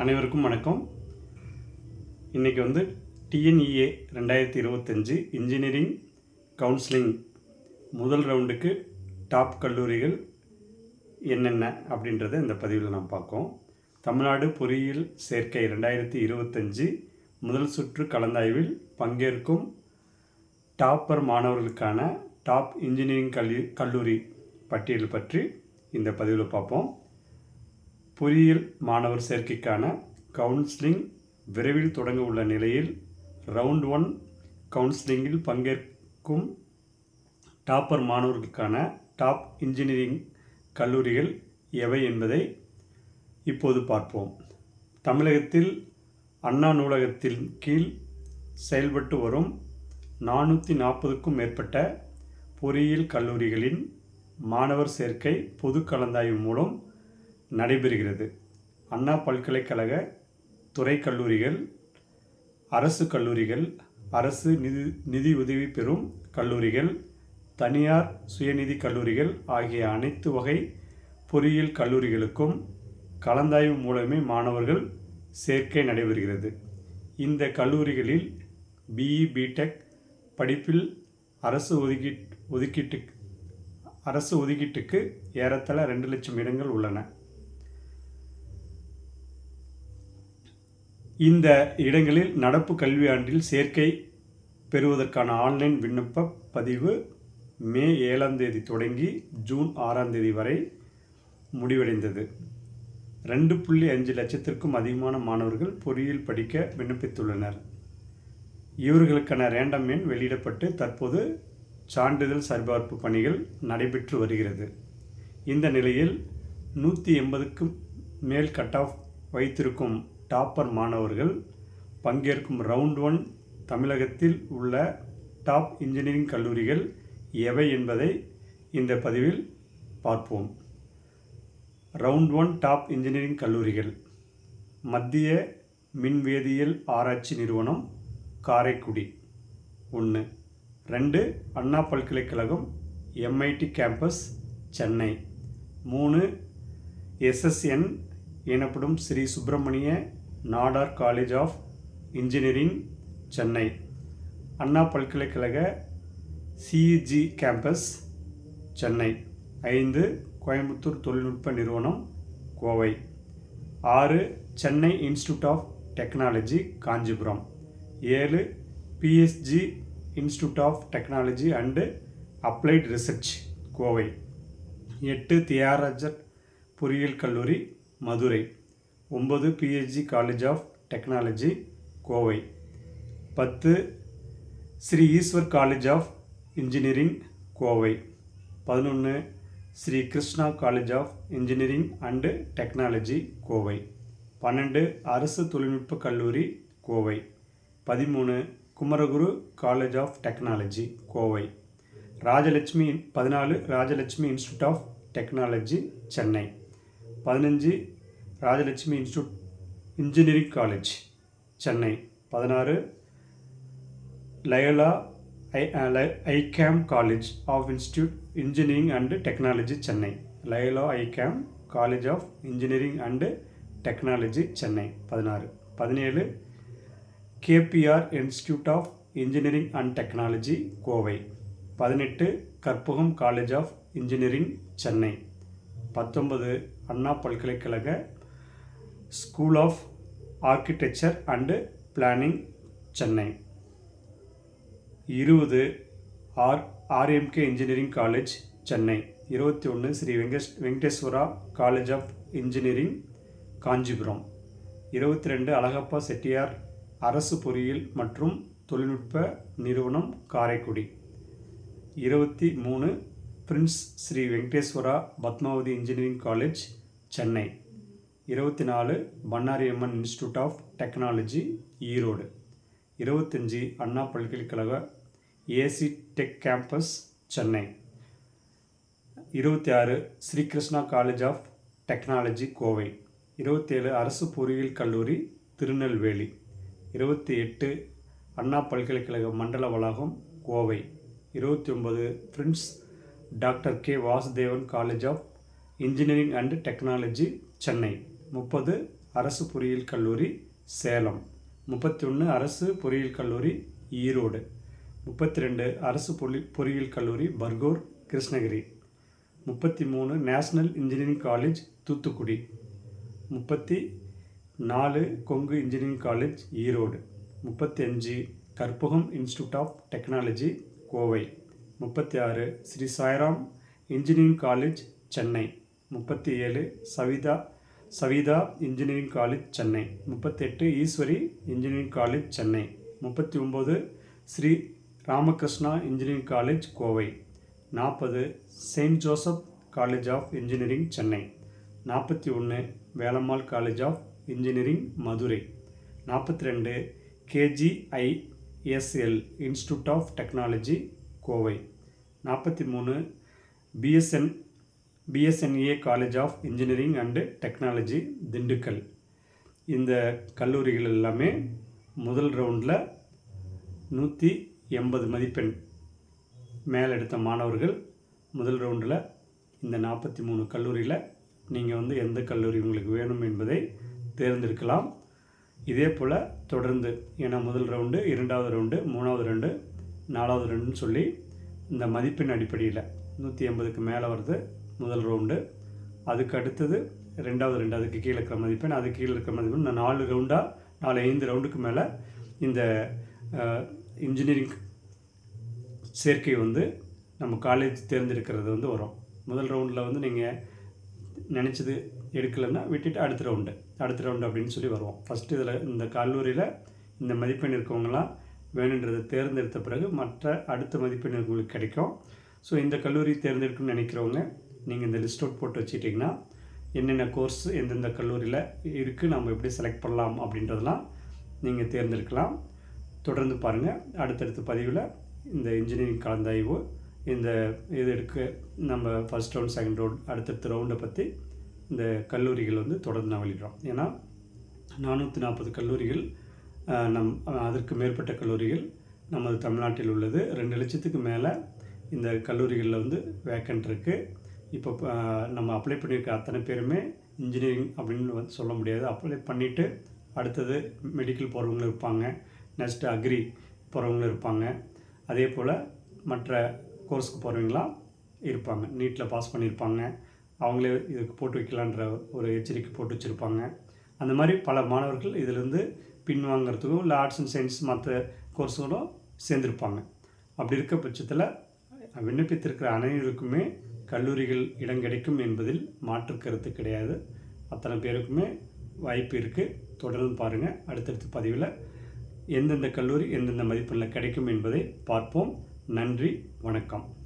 அனைவருக்கும் வணக்கம். இன்றைக்கி வந்து டிஎன்இஏ ரெண்டாயிரத்தி இருபத்தஞ்சி இன்ஜினியரிங் கவுன்சிலிங் முதல் ரவுண்டுக்கு டாப் கல்லூரிகள் என்னென்ன அப்படின்றத இந்த பதிவில் நாம் பார்க்கோம். தமிழ்நாடு பொறியியல் சேர்க்கை ரெண்டாயிரத்தி இருபத்தஞ்சி முதல் சுற்று கலந்தாய்வில் பங்கேற்கும் டாப்பர் மாணவர்களுக்கான டாப் இன்ஜினியரிங் கல்வி கல்லூரி பட்டியல் பற்றி இந்த பதிவில் பார்ப்போம். பொறியியல் மாணவர் சேர்க்கைக்கான கவுன்சிலிங் விரைவில் தொடங்க உள்ள நிலையில் ரவுண்ட் ஒன் கவுன்சிலிங்கில் பங்கேற்கும் டாப்பர் மாணவர்களுக்கான டாப் இன்ஜினியரிங் கல்லூரிகள் எவை என்பதை இப்போது பார்ப்போம். தமிழகத்தில் அண்ணா நூலகத்தின் கீழ் செயல்பட்டு வரும் நானூற்றி நாற்பதுக்கும் மேற்பட்ட பொறியியல் கல்லூரிகளின் மாணவர் சேர்க்கை பொது கலந்தாய்வு மூலம் நடைபெறுகிறது. அண்ணா பல்கலைக்கழக துறை கல்லூரிகள் அரசு கல்லூரிகள் அரசு நிதி நிதி உதவி பெறும் கல்லூரிகள் தனியார் சுயநிதி கல்லூரிகள் ஆகிய அனைத்து வகை பொறியியல் கல்லூரிகளுக்கும் கலந்தாய்வு மூலமே மாணவர்கள் சேர்க்கை நடைபெறுகிறது. இந்த கல்லூரிகளில் பிஇ பிடெக் படிப்பில் அரசு ஒதுக்கீட் ஒதுக்கீட்டு அரசு ஒதுக்கீட்டுக்கு ஏறத்தாழ ரெண்டு லட்சம் இடங்கள் உள்ளன. இந்த இடங்களில் நடப்பு கல்வியாண்டில் சேர்க்கை பெறுவதற்கான ஆன்லைன் விண்ணப்ப பதிவு மே ஏழாம் தேதி தொடங்கி ஜூன் ஆறாம் தேதி வரை முடிவடைந்தது. ரெண்டு புள்ளி அஞ்சு லட்சத்திற்கும் அதிகமான மாணவர்கள் பொறியியல் படிக்க விண்ணப்பித்துள்ளனர். இவர்களுக்கான ரேண்டம் எண் வெளியிடப்பட்டு தற்போது சான்றிதழ் சரிபார்ப்பு பணிகள் நடைபெற்று வருகிறது. இந்த நிலையில் நூற்றி எண்பதுக்கும் மேல் கட் ஆஃப் வைத்திருக்கும் டாப்பர் மாணவர்கள் பங்கேற்கும் ரவுண்ட் ஒன் தமிழகத்தில் உள்ள டாப் இன்ஜினியரிங் கல்லூரிகள் எவை என்பதை இந்த பதிவில் பார்ப்போம். ரவுண்ட் ஒன் டாப் இன்ஜினியரிங் கல்லூரிகள். மத்திய மின்வேதியியல் ஆராய்ச்சி நிறுவனம் காரைக்குடி. ஒன்று ரெண்டு அண்ணா பல்கலைக்கழகம் எம்ஐடி கேம்பஸ் சென்னை. மூணு எஸ்எஸ்என் எனப்படும் Sri Subramaniya Nadar college of engineering Chennai. Anna பல்கலைக்கழக சிஇஜி கேம்பஸ் சென்னை. ஐந்து கோயம்புத்தூர் தொழில்நுட்ப நிறுவனம் கோவை. ஆறு Chennai institute of technology Kanchipuram. ஏழு PSG institute of technology and applied research Kovai. எட்டு தியாகராஜர் பொறியியல் கல்லூரி மதுரை. ஒம்பது PhD college of technology Kovai. பத்து Sri Eshwar college of engineering Kovai. பதினொன்று Sri Krishna college of engineering and technology Kovai. பன்னெண்டு அரசு தொழில்நுட்ப கல்லூரி கோவை. பதிமூணு Kumaraguru college of technology Kovai. Rajalakshmi பதினாலு Rajalakshmi institute of technology Chennai. பதினஞ்சு Rajalakshmi institute engineering college Chennai. பதினாறு Loyola I ICAM college of institute engineering and technology Chennai. Loyola ICAM college of engineering and technology Chennai. பதினாறு. பதினேழு KPR institute of engineering and technology Kovai. பதினெட்டு Karpagam college of engineering Chennai. பத்தொன்பது அண்ணா பல்கலைக்கழக school of architecture and planning Chennai இருபது R RMK engineering college Chennai இருபத்தி ஒன்று Sri வெங்கஸ் Venkateswara college of engineering Kanchipuram. இருபத்தி ரெண்டு அழகப்பா செட்டியார் அரசு பொறியியல் மற்றும் தொழில்நுட்ப நிறுவனம் காரைக்குடி. இருபத்தி மூணு prince Sri Venkateswara Padmavathi engineering college Chennai இருபத்தி நாலு Bannariamman institute of technology Erode. இருபத்தஞ்சி அண்ணா பல்கலைக்கழக ஏசி டெக் கேம்பஸ் சென்னை. இருபத்தி ஆறு Srikrishna college of technology Kovai. இருபத்தேழு அரசு பொறியியல் கல்லூரி திருநெல்வேலி. இருபத்தி எட்டு அண்ணா பல்கலைக்கழக மண்டல வளாகம் கோவை. இருபத்தி ஒன்பது prince doctor K Vasudevan college of engineering and technology Chennai. முப்பது அரசு பொறியியல் கல்லூரி சேலம். முப்பத்தி ஒன்று அரசு பொறியியல் கல்லூரி ஈரோடு. முப்பத்தி ரெண்டு அரசு பொலி பொறியியல் கல்லூரி பர்கூர் கிருஷ்ணகிரி. முப்பத்தி மூணு நேஷ்னல் இன்ஜினியரிங் காலேஜ் தூத்துக்குடி. முப்பத்தி நாலு கொங்கு இன்ஜினியரிங் காலேஜ் ஈரோடு. முப்பத்தி அஞ்சு Karpagam institute of technology Kovai. முப்பத்தி ஆறு ஸ்ரீ சாய்ராம் இன்ஜினியரிங் காலேஜ் சென்னை. முப்பத்தி ஏழு சவிதா சவிதா இன்ஜினியரிங் காலேஜ் சென்னை. முப்பத்தெட்டு ஈஸ்வரி இன்ஜினியரிங் காலேஜ் சென்னை. முப்பத்தி ஒம்பது ஸ்ரீ ராமகிருஷ்ணா இன்ஜினியரிங் காலேஜ் கோவை. நாற்பது saint Joseph college of engineering Chennai. நாற்பத்தி ஒன்று Velammal college of engineering Madurai. நாற்பத்தி ரெண்டு KGISL institute of technology Kovai. நாற்பத்தி மூணு PSN PSNA college of engineering and technology Dindigul. இந்த கல்லூரிகள் எல்லாமே முதல் ரவுண்டில் நூற்றி எண்பது மதிப்பெண் மேலெடுத்த மாணவர்கள் முதல் ரவுண்டில் இந்த நாற்பத்தி மூணு கல்லூரியில் நீங்கள் வந்து எந்த கல்லூரி உங்களுக்கு வேணும் என்பதை தேர்ந்தெடுக்கலாம். இதே போல் தொடர்ந்து ஏன்னா முதல் ரவுண்டு இரண்டாவது ரவுண்டு மூணாவது ரவுண்டு நாலாவது ரவுண்டுன்னு சொல்லி இந்த மதிப்பெண் அடிப்படையில் நூற்றி எண்பதுக்கு மேலே வருது. முதல் ரவுண்டு அதுக்கு அடுத்தது ரெண்டாவது ரெண்டு அதுக்கு கீழே இருக்கிற மதிப்பெண். அது கீழே இருக்கிற மதிப்பெண் நான் நாலு ரவுண்டாக நாலு ஐந்து ரவுண்டுக்கு மேலே இந்த இன்ஜினியரிங் சேர்க்கை வந்து நம்ம காலேஜ் தேர்ந்தெடுக்கிறது வந்து வரும். முதல் ரவுண்டில் வந்து நீங்கள் நினச்சது எடுக்கலைன்னா விட்டுட்டு அடுத்த ரவுண்டு அடுத்த ரவுண்டு அப்படின்னு சொல்லி வருவோம். ஃபஸ்ட்டு இதில் இந்த கல்லூரியில் இந்த மதிப்பெண் இருக்கவங்களாம் வேணுன்றதை தேர்ந்தெடுத்த பிறகு மற்ற அடுத்த மதிப்பெண் உங்களுக்கு கிடைக்கும். ஸோ இந்த கல்லூரி தேர்ந்தெடுக்கணும்னு நினைக்கிறவங்க நீங்கள் இந்த லிஸ்ட் அவுட் போட்டு வச்சுட்டிங்கன்னா என்னென்ன கோர்ஸ் எந்தெந்த கல்லூரியில் இருக்குது நம்ம எப்படி செலக்ட் பண்ணலாம் அப்படின்றதெல்லாம் நீங்கள் தேர்ந்தெடுக்கலாம். தொடர்ந்து பாருங்கள் அடுத்தடுத்த பதிவில் இந்த இன்ஜினியரிங் கலந்தாய்வு இந்த இது எடுக்க நம்ம ஃபஸ்ட் ரவுண்ட் செகண்ட் ரவுண்ட் அடுத்தடுத்த ரவுண்டை பற்றி இந்த கல்லூரிகள் வந்து தொடர்ந்து நான் வெளியிடுறோம். ஏன்னா நானூற்றி நாற்பது கல்லூரிகள் நம் அதற்கு மேற்பட்ட கல்லூரிகள் நமது தமிழ்நாட்டில் உள்ளது. ரெண்டு லட்சத்துக்கு மேலே இந்த கல்லூரிகளில் வந்து வேக்கண்ட் இருக்குது இப்போ நம்ம அப்ளை பண்ணியிருக்க அத்தனை பேருமே இன்ஜினியரிங் அப்படின்னு வந்து சொல்ல முடியாது. அப்ளை பண்ணிவிட்டு அடுத்தது மெடிக்கல் போகிறவங்களும் இருப்பாங்க. நெக்ஸ்ட்டு அக்ரி போகிறவங்களும் இருப்பாங்க. அதே போல் மற்ற கோர்ஸுக்கு போகிறவங்களாம் இருப்பாங்க. நீட்டில் பாஸ் பண்ணியிருப்பாங்க அவங்களே இதுக்கு போட்டு வைக்கலான்ற ஒரு எச்சரிக்கை போட்டு வச்சுருப்பாங்க. அந்த மாதிரி பல மாணவர்கள் இதிலேருந்து பின்வாங்கிறதுக்கும் இல்லை ஆர்ட்ஸ் அண்ட் சயின்ஸ் மற்ற கோர்ஸுகளும் சேர்ந்துருப்பாங்க. அப்படி இருக்க பட்சத்தில் விண்ணப்பித்திருக்கிற அனைவருக்குமே கல்லூரிகள் இடம் கிடைக்கும் என்பதில் மாற்று கருத்து கிடையாது. அத்தனை பேருக்குமே வாய்ப்பு இருக்குது தொடர்ந்து பாருங்கள் அடுத்தடுத்த பதிவில் எந்தெந்த கல்லூரி எந்தெந்த மதிப்பெண்ணில் கிடைக்கும் என்பதை பார்ப்போம். நன்றி. வணக்கம்.